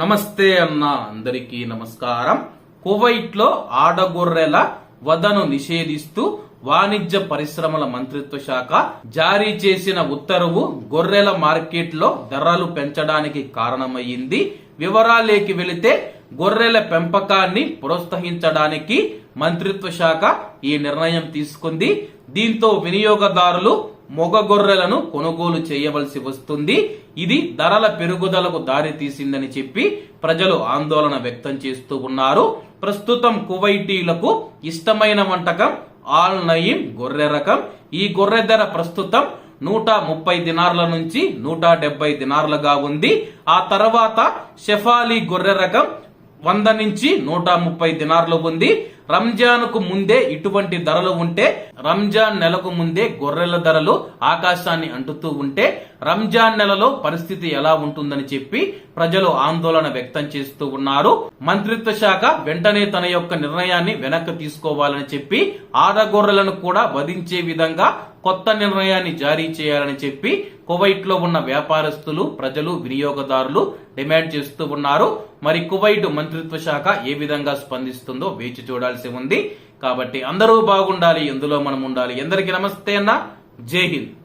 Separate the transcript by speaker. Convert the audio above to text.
Speaker 1: నమస్తే అన్న అందరికీ నమస్కారం. కువైట్లో ఆడగొర్రెల వదను నిషేధిస్తూ వాణిజ్య పరిశ్రమల మంత్రిత్వ శాఖ జారీ చేసిన ఉత్తర్వు గొర్రెల మార్కెట్లో ధరలు పెంచడానికి కారణమయ్యింది. వివరాలేకి వెళితే గొర్రెల పెంపకాన్ని ప్రోత్సహించడానికి మంత్రిత్వ శాఖ ఈ నిర్ణయం తీసుకుంది. దీంతో వినియోగదారులు మొగ గొర్రెలను కొనుగోలు చేయవలసి వస్తుంది. ఇది ధరల పెరుగుదలకు దారి తీసిందని చెప్పి ప్రజలు ఆందోళన వ్యక్తం చేస్తూ ఉన్నారు. ప్రస్తుతం కువైటీలకు ఇష్టమైన వంటకం ఆల్ నయీం గొర్రె రకం. ఈ గొర్రె ధర ప్రస్తుతం నూట ముప్పై దినార్ల నుంచి నూట డెబ్బై దినార్లుగా ఉంది. ఆ తర్వాత షెఫాలి గొర్రె రకం వంద నుంచి నూట ముప్పై దినార్లు ఉంది. రంజాన్కు ముందే ఇటువంటి ధరలు ఉంటే రంజాన్ నెలకు ముందే గొర్రెల ధరలు ఆకాశాన్ని అంటుతూ ఉంటే రంజాన్ నెలలో పరిస్థితి ఎలా ఉంటుందని చెప్పి ప్రజలు ఆందోళన వ్యక్తం చేస్తూ ఉన్నారు. మంత్రిత్వ శాఖ వెంటనే తన యొక్క నిర్ణయాన్ని వెనక్కి తీసుకోవాలని చెప్పి ఆడగొర్రెలను కూడా వధించే విధంగా కొత్త నిర్ణయాన్ని జారీ చేయాలని చెప్పి కువైట్లో ఉన్న వ్యాపారస్తులు ప్రజలు వినియోగదారులు డిమాండ్ చేస్తూ ఉన్నారు. మరి కువైట్ మంత్రిత్వ శాఖ ఏ విధంగా స్పందిస్తుందో వేచి చూడాల్సి ఉంది. కాబట్టి అందరూ బాగుండాలి ఎందులో మనం ఉండాలి. ఎందరికీ నమస్తే అన్న. జై హింద్.